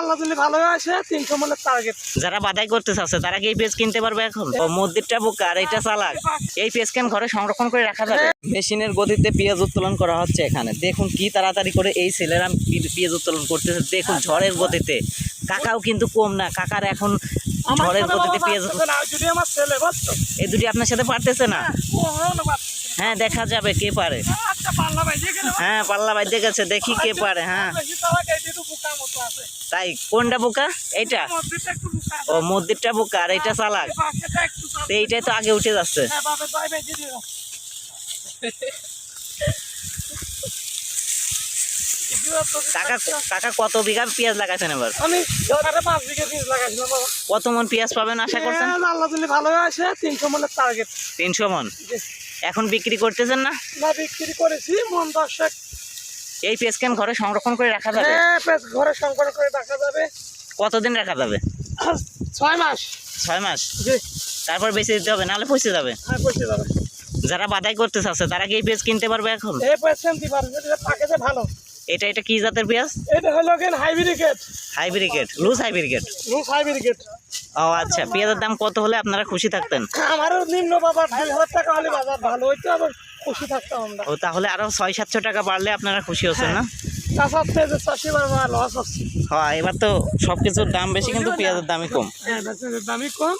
আল্লাহ দিলে ভালো আসে তিনশো মনের টার্গেট যারা বাদাই করতে চাচ্ছে তারা কি এই পেজ কিনতে পারবে এখন? মসজিদটা বোকা আর এটা চালাক। এই পেজ কেন ঘরে সংরক্ষণ করে রাখা যাবে? মেশিনের গতিতে পেঁয়াজ উত্তোলন করা হচ্ছে এখানে। দেখুন কি তাড়াতাড়ি করে এই ছেলেরা পেঁয়াজ উত্তোলন করতেছে। দেখুন ঝড়ের গতিতে। কাকাও কিন্তু কম না কাকার এখন ঝড়ের গতিতে পেঁয়াজ যদি এই দুটি আপনার সাথে পারতেছে না? বাঁচতেছে হ্যাঁ দেখা যাবে, কে পারে? ভাই হ্যাঁ পাল্লা বাইতে গেছে, দেখি কে পারে হ্যাঁ। তাই, কোনটা বোকা? এইটা। ও, মন্দিরটা বোকা, আর এইটা চালাক। এইটাই তো আগে উঠে যাচ্ছে হ্যাঁ, বাপের ভাই বেশি দিও। এগুলো তো কাকা কাকা কত বিঘা পেঁয়াজ লাগাইছেন এবার? আমি সাড়ে পাঁচ বিঘে বীজ লাগাইছিলাম বাবা। কত মন পেঁয়াজ পাবেন আশা করছেন? আল্লাহ দিলে ভালো আসে তিনশো মনের টার্গেট তিনশো মন? এখন বিক্রি করতেছেন না? না বিক্রি করেছি মন দর্শক এই পেঁয়াজ কেন ঘরে সংরক্ষণ করে রাখা যাবে? হ্যাঁ ঘরে সংকট করে রাখা যাবে। কতদিন রাখা যাবে? ছয় মাস। ছয় মাস? তারপর বেঁচে দিতে হবে নাহলে পচে যাবে। হ্যাঁ পৌঁছে যাবে। যারা বাদাই করতে চাচ্ছে তারা কি এই পেঁয়াজ কিনতে পারবে এখন? এই দিবার যেটা থাকে যে ভালো। এটা এটা কি জাতের পেঁয়াজ? এটা হলো কেন হাইব্রিকেট হাইব্রিকেট লুজ হাইব্রিকেট রুস হাইব্রিকেট ও আচ্ছা পেঁয়াজের দাম কত হলে আপনারা খুশি থাকতেন? আমারও নিম্ন বাবার দুই হাজার টাকা হলে বাজার ভালো হইতো আবার খুশি থাকতাম আমরা। ও তাহলে আরও ছয় সাতশো টাকা বাড়লে আপনারা খুশি হচ্ছেন না? হচ্ছে। হ্যাঁ এবার তো সবকিছুর দাম বেশি কিন্তু পেঁয়াজের দামই কম। হ্যাঁ দামই কম।